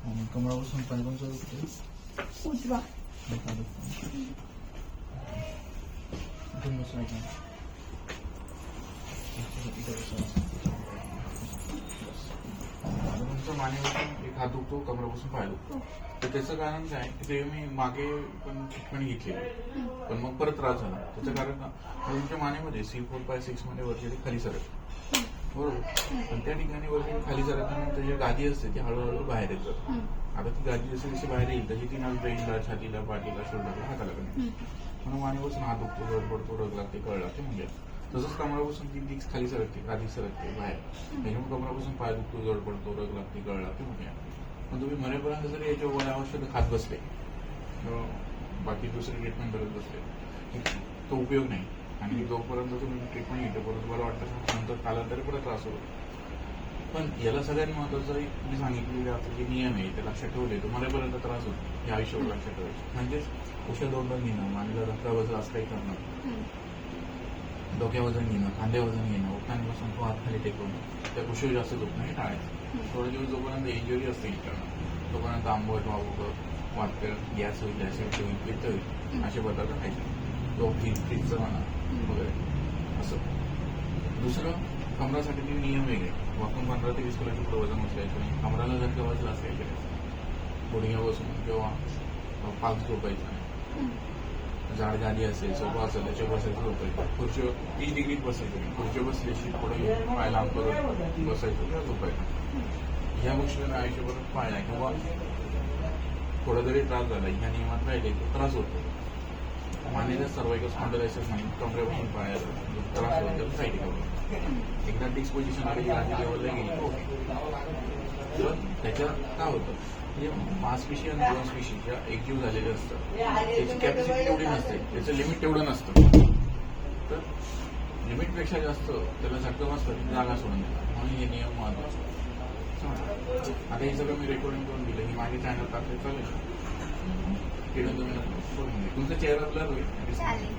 आणि कमळापासून पाय कोणचा दुखते उजवा इथून बसायचं इथं बसायचं तुमचं मानेपासून एक हात दुखतो कमरापासून पाय दुखतो तर त्याचं कारण काय? की ते मी मागे पण ट्रीटमेंट घेतली. पण मग परत त्रास झाला. त्याचं कारण तुमच्या मानेमध्ये सी फोर फाय सिक्समध्ये वरती खाली सरत बरोबर? पण त्या ठिकाणी वरती खाली सरकल्यानंतर जी गादी असते ती हळूहळू बाहेर येतात आता ती गादी जशी जशी बाहेर येईल तशी ती नाल ब्रेनला छातीला पाठीला शोल्डरला हाताला. कमी म्हणून मानेपासून हात दुखतो रड पडतो रग लागते कळ लागते म्हणजे. तसंच कमरापासून ती डिक्स खाली सरकते गादी सरकते बाहेर. त्याच्यामुळे कमरापासून पाय दुखतो जड पडतो रग लागते कळ लागते म्हणजे. पण तुम्ही मरेपर्यंत जरी याच्या गोळ्या औषध खात बसले किंवा बाकी दुसरी ट्रीटमेंट करत बसले तो उपयोग नाही. आणि जोपर्यंत तुम्ही ट्रीटमेंट घेतो परत तुम्हाला वाटतं नंतर कालांतरी परत त्रास होतो. पण याला सगळ्यात महत्वाचं एक मी सांगितलेले आता जे नियम आहे ते लक्षात ठेवले तर मरेपर्यंत त्रास होतो. हे आयुष्यावर लक्षात ठेवायचे. म्हणजेच औषध दोन घेणं मानलं वजन असं काही करणं डोक्या वजन घेणं खांदे वजन घेणं उठण्यापासून तो हात खाली टेकवणं त्या उशीर जास्त दुखणं हे टाळायचं थोडे दिवस जोपर्यंत इंजुरी असते करणं तोपर्यंत आंबट वावकं वाटकर गॅस होईल ऍसिडिटी होईल पित्त होईल असे पदार्थ खायचे तो फ्रीज फ्रीजचं म्हणा वगैरे असं दुसरं कमरासाठी ते नियम वेगळे वाकून पंधरा ते वीस किलोच्या पुढे वजन उचलायचं नाही कमराला जर का वजन असेल गुडघ्या बसून किंवा पाच झोपायचं नाही झाड झाली असेल सोफा असेल त्याच्यावर बसायचं झोपायचं खुर्चीवर तीस डिग्रीत बसायचं. खुर्ची बसल्याशी थोडं पुढे पाय लांब करून बसायचं. किंवा झोपायचं ह्या गोष्टी आयुष्यभर पाळल्या किंवा थोडा जरी त्रास झाला. ह्या नियमात राहिले तर त्रास होतो. मानेला सर्वाइकल स्पॉन्डलायसिस नाही कमरेपासून पायाला जो त्रास होतो त्याला साईड एकदा डिस्पोजिशन आली आधी लेवलला गेली. तर त्याच्यात काय होतं? म्हणजे मांसपेशी आणि मांसपेशी ज्या एकजीव झालेल्या असतात. त्याची कॅपॅसिटी तेवढी नसते. त्याचं लिमिट तेवढं नसतं. तर लिमिटपेक्षा जास्त त्याला झटका असतं जागा सोडून देतात. म्हणून हे नियम महत्त्वाचे आता हे सगळं मी रेकॉर्डिंग करून दिलं. ही माझी चॅनल टाकले चालेल. तिकडे तुम्ही करून तुमचा चेहरा ब्लर होईल चालेल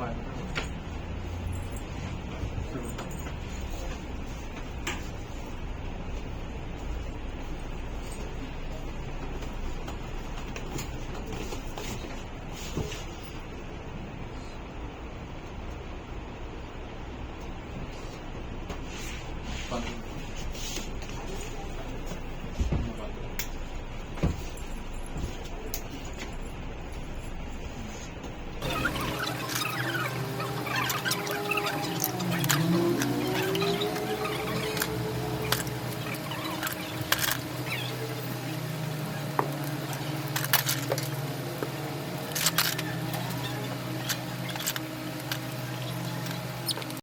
好。